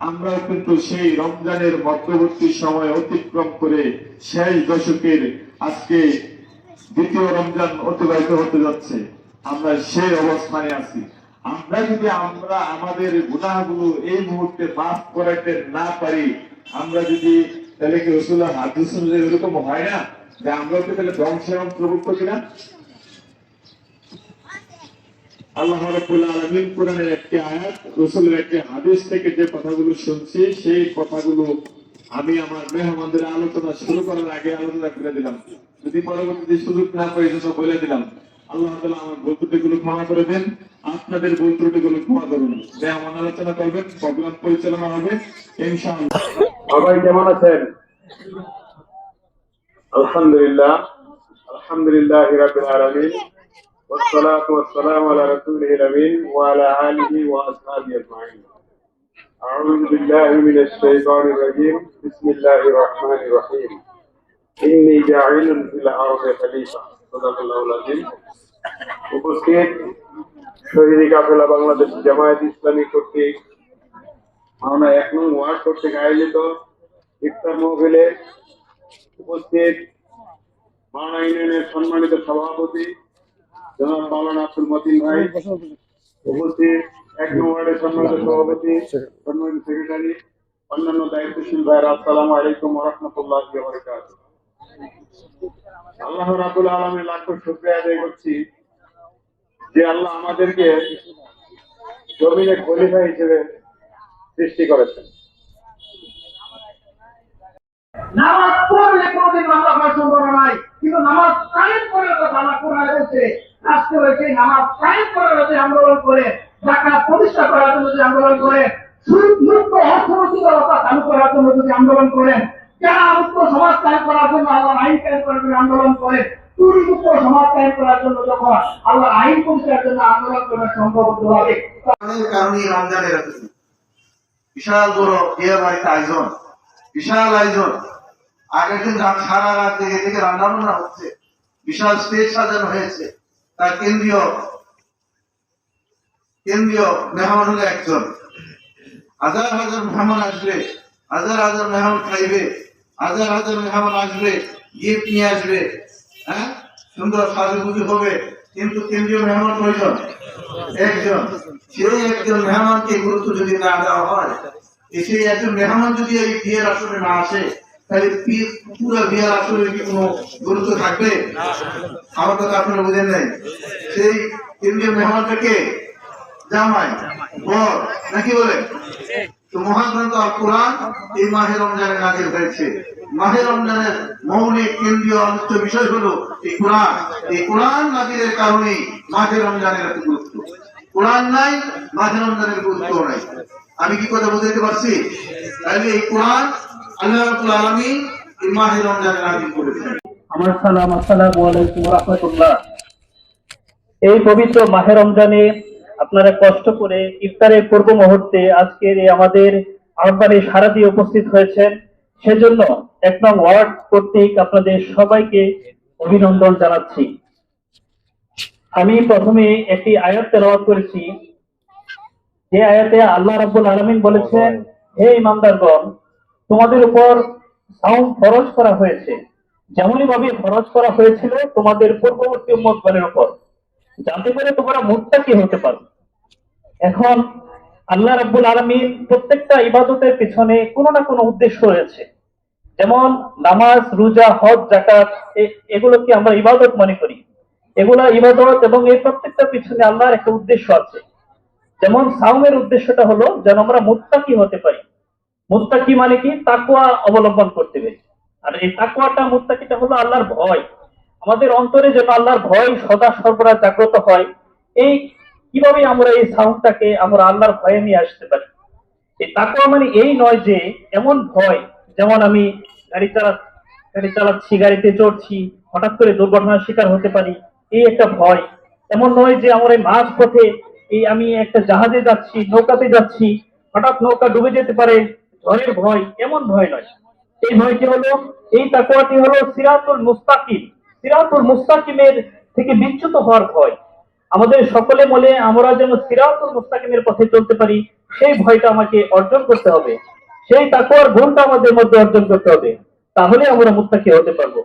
আমরাও কিন্তু সেই রমজানের মধ্যবর্তী সময় অতিক্রম করে শেষ দশকের আজকে দ্বিতীয় রমজান অতিবাহিত হতে যাচ্ছে। আমরা সেই অবস্থানে আছি। আমরা যদি আমরা আমাদের গুনাহগুলো এই মুহূর্তে মাফ করাতে না পারি, আমরা যদি তাহলে কি রসুল্লাহ হাদিস এরকম হয় না? যে আমরা কি তাহলে ধ্বংসের অন্তর্ভুক্ত কিনা? আল্লাহ রাব্বুল আলামিন কোরআনের একটি আয়াত, রাসূলের একটি হাদিস থেকে যে কথাগুলো শুনছি, সেই কথাগুলো আমি আমার মেহমানদের আলোচনা শুরু করার আগে আলোচনা করে দিলাম। যদি পরবর্তীতে সুযোগ না পাই জন্য বলে দিলাম। আল্লাহ তাআলা আমার ভুল ত্রুটিগুলো ক্ষমা করে দেন, আপনাদের ভুল ত্রুটিগুলো ক্ষমা করুন। মেহমান আলোচনা করবেন, প্রোগ্রাম পরিচালনা হবে সবাই কেমন আছেন? আলহামদুলিল্লাহ আলহামদুলিল্লাহ রাব্বিল আলামিন। والصلاة والسلام على رسوله الأمين وعلى آله وأصحابه أجمعين أعوذ بالله من الشيطان الرجيم بسم الله الرحمن الرحيم إني جاعل في الأرض خليفة صدق الله العظيم উপস্থিত শহীদ কাফেলা বাংলাদেশ জামায়াত ইসলামী কর্তৃক আমরা এক নং ওয়ার্ড কর্তৃক আয়োজিত ইফতার মহফিলে উপস্থিত মানা ইউনিয়নের সম্মানিত সভাপতি জনাব মাওলানা আব্দুল মতিন ভাই উপস্থিত এক নং ওয়ার্ডের সম্মানিত সভাপতি সম্মানিত সেক্রেটারি অন্যান্য দায়িত্বশীল ভাইরা আসসালামু আলাইকুম রহমতুল্লাহ আল্লাহ রাবুল আলমের লাখ শুক্রিয়া আদায় করছি যে আল্লাহ আমাদেরকে জমিনে খলিফা হিসেবে সৃষ্টি করেছেন। নামাজ পড়লে কোনোদিন সম্ভাবনা নাই কিন্তু নামাজ কায়েম করার কথা আল্লাহ কোরআনে বলছে। আজকে হয়েছে নামাজ কায়েম করার যদি আন্দোলন করে জাকাত প্রতিষ্ঠা করার জন্য যদি আন্দোলন করে চালু করার জন্য যদি আন্দোলন করেন যারা মুক্ত সমাজ কায়েম করার জন্য আল্লাহ আইন কায়েম করার জন্য আন্দোলন করে, চুরি মুক্ত সমাজ কায়েম করার জন্য যখন আল্লাহ আইন প্রতিষ্ঠার জন্য আন্দোলন করা সম্ভব হবে বিশাল বড় বিয়ে বাড়িতে আয়োজন, বিশাল আয়োজন। আগের দিন সারা রাত থেকে রান্না বান্না হচ্ছে, বিশাল স্টেজ সাজানো হয়েছে। তার কেন্দ্রীয় কেন্দ্রীয় মেহমান হলো একজন। হাজার হাজার মেহমান আসবে, হাজার হাজার মেহমান খাইবে, হাজার হাজার মেহমান আসবে গিফট নিয়ে আসবে হ্যাঁ? সুন্দর সাজুগুজু হবে, কিন্তু কেন্দ্রীয় মেহমান প্রয়োজন একজন। সেই একজন মেহমানকে গুরুত্ব যদি না দেওয়া হয়, সেই একজন মেহমান যদি এই বিয়ের আসরে না আসে তাহলে পি- পুরো বিয়ের কি কোনো গুরুত্ব থাকবে? আমার কথা আপনারা বুঝেন নাই। সেই কেন্দ্রীয় মেহমানটাকে জামাই বর নাকি বলে? তো মহাগ্রন্থ আল কোরআন এই মাহে রমজানে নাজিল হয়েছে। মাহে রমজানের মৌলিক কেন্দ্রীয় আলোচ্য বিষয় হলো এই কোরআন। এই কোরআন নাজিলের কারণে মাহে রমজানের এত গুরুত্ব। কোরআন নাই মাহে রমজানের গুরুত্ব নাই। আমি কি কথা বুঝাইতে পারছি? তাহলে এই কোরআন এই পবিত্র মাহে রমজানে আপনারা কষ্ট করে ইফতারের পূর্ব মুহূর্তে আজকের আমাদের আহ্বানে সারা দিয়ে উপস্থিত হয়েছেন। সেজন্য এক নং ওয়ার্ড কর্তৃক আপনাদের সবাইকে অভিনন্দন জানাচ্ছি। আমি প্রথমে একটি আয়াত তেলাওয়াত করেছি। যে আয়াতে আল্লাহ রাব্বুল আলামিন বলেছেন, হে ইমানদারগণ তোমাদের উপর সাউন্ড ফরজ করা হয়েছে। যেমনই ভাবে ফরজ করা হয়েছিল তোমাদের পূর্ববর্তী উম্মতগণের উপর। জানতে করে তোমরা মুক্তা কি হতে পারো। এখন আল্লাহ রাব্বুল আলামিন প্রত্যেকটা ইবাদতের পিছনে কোনো না কোনো উদ্দেশ্য রয়েছে। যেমন নামাজ, রোজা, হজ জাকাত এগুলোকে আমরা ইবাদত মনে করি। এগুলা ইবাদত এবং এই প্রত্যেকটা পিছনে আল্লাহর একটা উদ্দেশ্য আছে। যেমন সাউমের উদ্দেশ্যটা হলো যেন আমরা মুত্তাকি হতে পারি। মুত্তাকি মানে কি তাকুয়া অবলম্বন করতে পারি আর এই তাকুয়াটা মুত্তাকিটা হলো আল্লাহর ভয়। আমাদের অন্তরে যেন আল্লাহর ভয় সদা সর্বদা জাগ্রত হয়, এই কীভাবে আমরা এই সাউন্ডটাকে আমরা আল্লাহর ভয়ে নিয়ে আসতে পারি? এই তাকুয়া মানে এই নয় যে, এমন ভয়, যেমন আমি গাড়ি চালা, গাড়ি চালাচ্ছি, গাড়িতে চড়ছি, হঠাৎ করে দুর্ঘটনার শিকার হতে পারি, এই একটা ভয়। এমন নয় যে আমার এই মাঝ পথে এই আমি একটা জাহাজে যাচ্ছি, নৌকাতে যাচ্ছি, হঠাৎ নৌকা ডুবে যেতে পারে ঝড়ের ভয়, এমন ভয় নয়। এই ভয়টি হলো, এই তাকুয়াটি হলো সিরাতুল মুস্তাকিম। সিরাতুল মুস্তাকিমের থেকে বিচ্যুত হওয়ার ভয়। আমাদের সকলে বলে আমরা যেন সিরাতুল মুস্তাকিমের পথে চলতে পারি, সেই ভয়টা আমাকে অর্জন করতে হবে। সেই তাকুয়ার গুণটা আমাদের মধ্যে অর্জন করতে হবে। তাহলে আমরা মুস্তাকি হতে পারব।